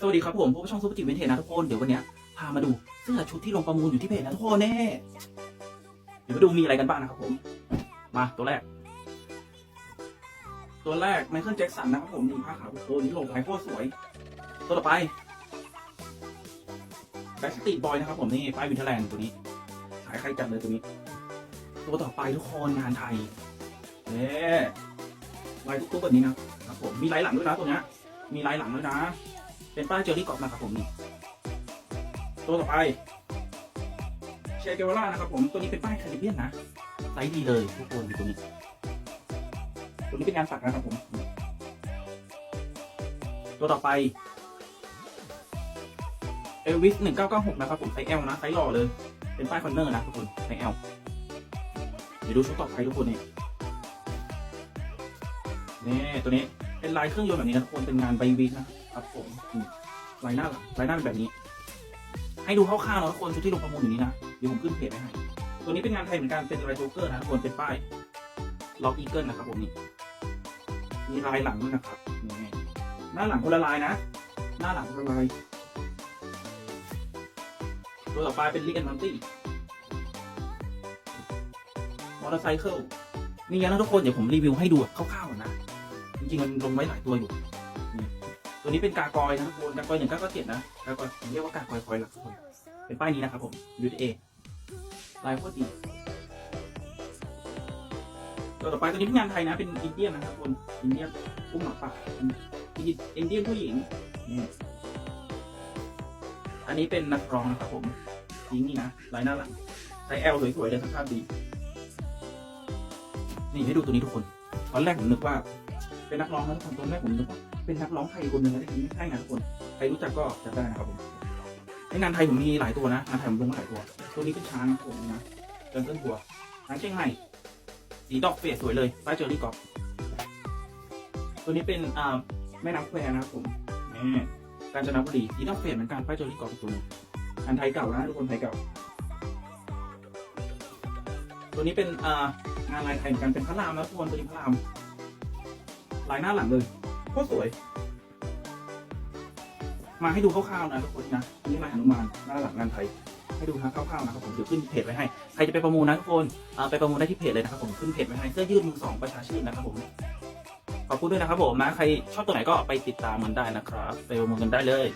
สวัสดีครับผมพบกับช่องซูเปอร์จิ๋ววินเทจนะทุกคน เดี๋ยววันนี้พามาดูเสื้อชุดที่ลงประมูลอยู่ที่เพจนะทุกคนแน่เดี๋ยวมาดูมีอะไรกันบ้างนะครับผม มาตัวแรก ตัวแรกไมเคิลแจ็คสันนะครับผมนี่ผ้าขาวโคนนี่ลงลายโคตรสวย ตัวต่อไปแบ็กสตีบอยนะครับผมนี่ป้ายวินเทอร์แลนด์ตัวนี้ขายใครจัดเลยตัวนี้ ตัวต่อไปทุกคนงานไทยเน่ลายตุ๊กๆแบบนี้นะครับผมมีลายหลังด้วยนะตัวนี้มีลายหลังด้วยนะ เป็นป้ายเจอรี่กรอบนะครับผมนี่ตัวต่อไปเชเกวาร่านะครับผมตัวนี้เป็นป้ายคาริเบียนนะไซส์ดีเลยทุกคนดูตัวนี้ ตัวนี้เป็นงานสักนะครับผม ตัวต่อไปเอลวิสหนึ่งเก้าเก้าหกนะครับผมไซส์ L นะไซส์หล่อเลย เป็นป้ายคอนเนอร์นะทุกคนไซส์ L เดี๋ยวดูชุดต่อไปทุกคนนี่นี่ตัวนี้เป็นลายเครื่องยนต์แบบนี้นะทุกคนเป็นงานไบวิกนะ ครับผมลายหน้าลายหน้าเป็นแบบนี้ ให้ดูคร่าวๆนะทุกคนชุดที่ลงประมูลอยู่นี้นะเดี๋ยวผมขึ้นเพจไว้ให้ตัวนี้เป็นงานไทยเหมือนกันเป็นลายโจ๊กเกอร์นะทุกคนเป็นป้ายล็อกอีเกิลนะครับผมนี่มีลายหลังด้วยนะครับนี่หน้าหลังคนละลายนะ หน้าหลังคนละลายตัวต่อไปเป็นลิกแอนด์มัลตี้มอเตอร์ไซค์มีเยอะนะทุกคน เดี๋ยวผมรีวิวให้ดูคร่าวๆนะ จริงๆ มันลงไว้หลายตัวอยู่ ตัวนี้เป็นกากอยนะทุกคนกากอยหนึ่งเก้าเก้าเจ็ดนะกากอยผมเรียกว่ากากอยคอยหลักทุกคนเป็นป้ายนี้นะครับผมยูเอลายโคตรดีตัวต่อไปตัวนี้เป็นงานไทยนะเป็นอินเดียนนะครับคนอินเดียนอุ้มหมาป่าอินเดียนผู้หญิงนี่อันนี้เป็นนักร้องนะครับผมหญิงนี่นะลายหน้าหลังไซส์ L สวยๆเลยสภาพดี นี่ให้ดูตัวนี้ทุกคน ตอนแรกผมนึกว่า เป็นนักร้องนะทุกคนตอนแรกผมนึกว่าเป็นนักร้องไทยคนหนึ่งนะแต่จริงๆไม่ใช่นะทุกคนใครรู้จักก็จัดได้นะครับผมงานไทยผมมีหลายตัวนะงานไทยผมลงมาหลายตัวตัวนี้เป็นช้างนะผมนะเดินเต้นหัวช้างเชียงใหม่สีดอกเฟสสวยเลยป้ายเจอรี่กอล์ฟตัวนี้เป็นอ่าแม่น้ำแควนะครับผมนี่กาญจนบุรีสีดอกเฟสเหมือนกันป้ายเจอรี่กอล์ฟตัวหนึงงานไทยเก่านะทุกคนไทยเก่า ตัวนี้เป็นอ่างานลายไทยเหมือนกันเป็นพระรามนะทุกคนตัวนี้พระราม ลายหน้าหลังเลยโคตรสวย มาให้ดูคร่าวๆนะทุกคนนะนี่ลายหนุมานหน้าหลังงานไทยให้ดูนะคร่าวๆนะครับผมเดี๋ยวขึ้นเพจไว้ให้ใครจะไปประมูลนะทุกคนไปประมูลได้ที่เพจเลยนะครับผมขึ้นเพจไว้ให้เสื้อยืดมือสองประชาชื่นนะครับผมขอบคุณด้วยนะครับผมนะใครชอบตัวไหนก็ไปติดตามมันได้นะครับ ไปประมูลกันได้เลย